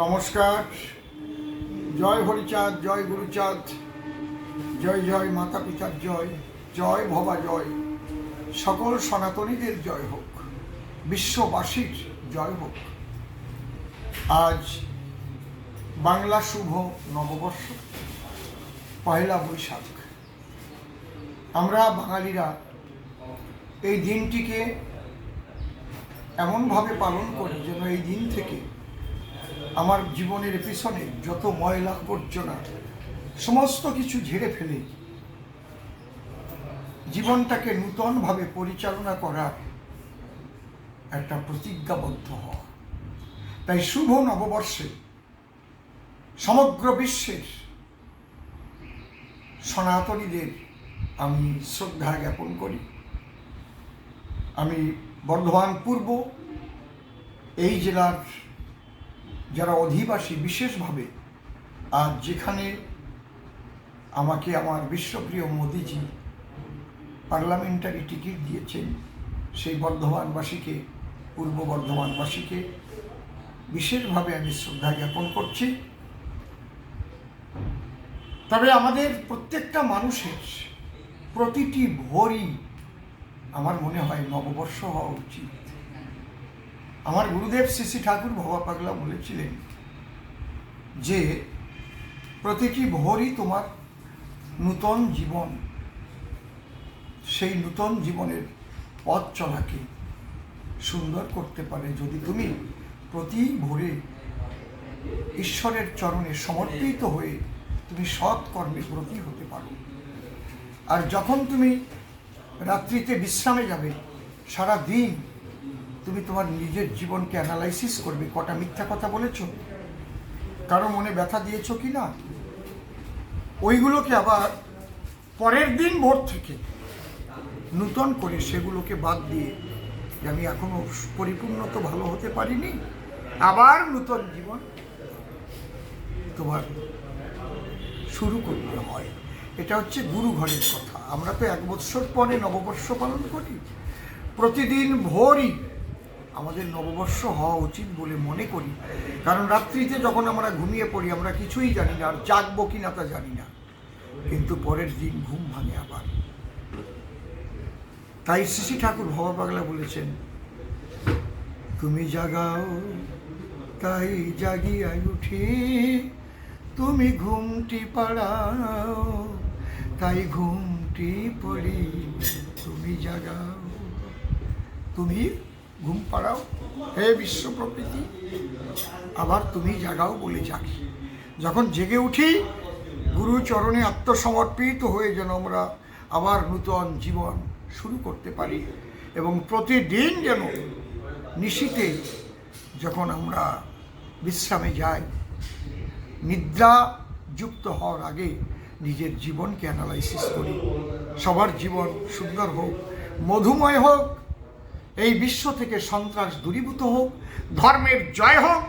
নমস্কার। জয় হরিচাঁদ, জয় গুরুচাঁদ, জয় জয় মাতা পিতার জয় জয় ভবা জয়। সকল সনাতনীদের জয় হোক, বিশ্ববাসীর জয় হোক। আজ বাংলা শুভ নববর্ষ পয়লা বৈশাখ। আমরা বাঙালিরা এই দিনটিকে এমনভাবে পালন করি যেন এই দিন থেকে আমার জীবনের পিছনে যত ময়লা আবর্জনা, সমস্ত কিছু ঝেড়ে ফেলে, জীবনটাকে নূতনভাবে পরিচালনা করার একটা প্রতিজ্ঞাবদ্ধ হওয়া। তাই শুভ নববর্ষে সমগ্র বিশ্বের সনাতনীদের আমি শ্রদ্ধা জ্ঞাপন করি। আমি বর্ধমান পূর্ব এই জেলার যারা অধিবাসী বিশেষভাবে আর যেখানে আমাকে আমার বিশ্বপ্রিয় মোদিজি পার্লামেন্টারি টিকিট দিয়েছেন, সেই বর্ধমানবাসীকে, পূর্ব বর্ধমানবাসীকে বিশেষভাবে আমি শ্রদ্ধা জ্ঞাপন করছি। তবে আমাদের প্রত্যেকটা মানুষের প্রতিটি ভোরই আমার মনে হয় নববর্ষ হওয়া উচিত। আমার গুরুদেব শ্রী ঠাকুর ভবা পাগলা বলেছিলেন যে, প্রতিটি ভোরই তোমার নূতন জীবন, সেই নূতন জীবনের পথ চলাকে সুন্দর করতে পারে যদি তুমি প্রতি ভোরে ঈশ্বরের চরণে সমর্পিত হয়ে তুমি সৎ কর্মে ব্রতী হতে পারো। আর যখন তুমি রাত্রিতে বিশ্রামে যাবে সারা দিন তুমি তোমার নিজের জীবনকে অ্যানালাইসিস করবে, কটা মিথ্যা কথা বলেছ? কারও মনে ব্যথা দিয়েছ কি না? ওইগুলোকে আবার পরের দিন ভোর থেকে নূতন করে সেগুলোকে বাদ দিয়ে যে আমি এখনও পরিপূর্ণ তো ভালো হতে পারিনি, আবার নূতন জীবন তোমার শুরু করতে হয়। এটা হচ্ছে গুরু ঘরের কথা। আমরা তো এক বৎসর পরে নববর্ষ পালন করি। প্রতিদিন ভোরই আমাদের নববর্ষ হওয়া উচিত বলে মনে করি। কারণ রাত্রিতে যখন আমরা ঘুমিয়ে পড়ি, আমরা কিছুই জানি না, আর জাগবো কি না তা জানি না। কিন্তু পরের দিন ঘুম ভাঙে আবার। তাই শ্রী ঠাকুর ভবা পাগলা বলেছেন, তুমি জাগাও, তাই জাগিয়াই উঠি। তুমি ঘুমটি পাড়াও, তাই ঘুমটি পড়ি। তুমি জাগাও, তুমি ঘুম পাড়াও। হে বিশ্ব প্রকৃতি, আবার তুমি জাগাও বলে জাগি। যখন জেগে উঠি গুরু চরণে আত্মসমর্পিত হয়ে যেন আমরা আবার নূতন জীবন শুরু করতে পারি এবং প্রতিদিন যেন নিশীতে যখন আমরা বিশ্রামে যাই, নিদ্রা যুক্ত হওয়ার আগে নিজের জীবনকে অ্যানালাইসিস করি। সবার জীবন সুন্দর হোক, মধুময় হোক এই বিশ্ব থেকে সন্ত্রাস দূরীভূত হোক, ধর্মের জয় হোক,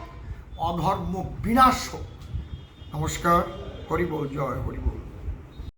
অধর্ম বিনাশ হোক। নমস্কার, হরিবল, জয় হরিবোল।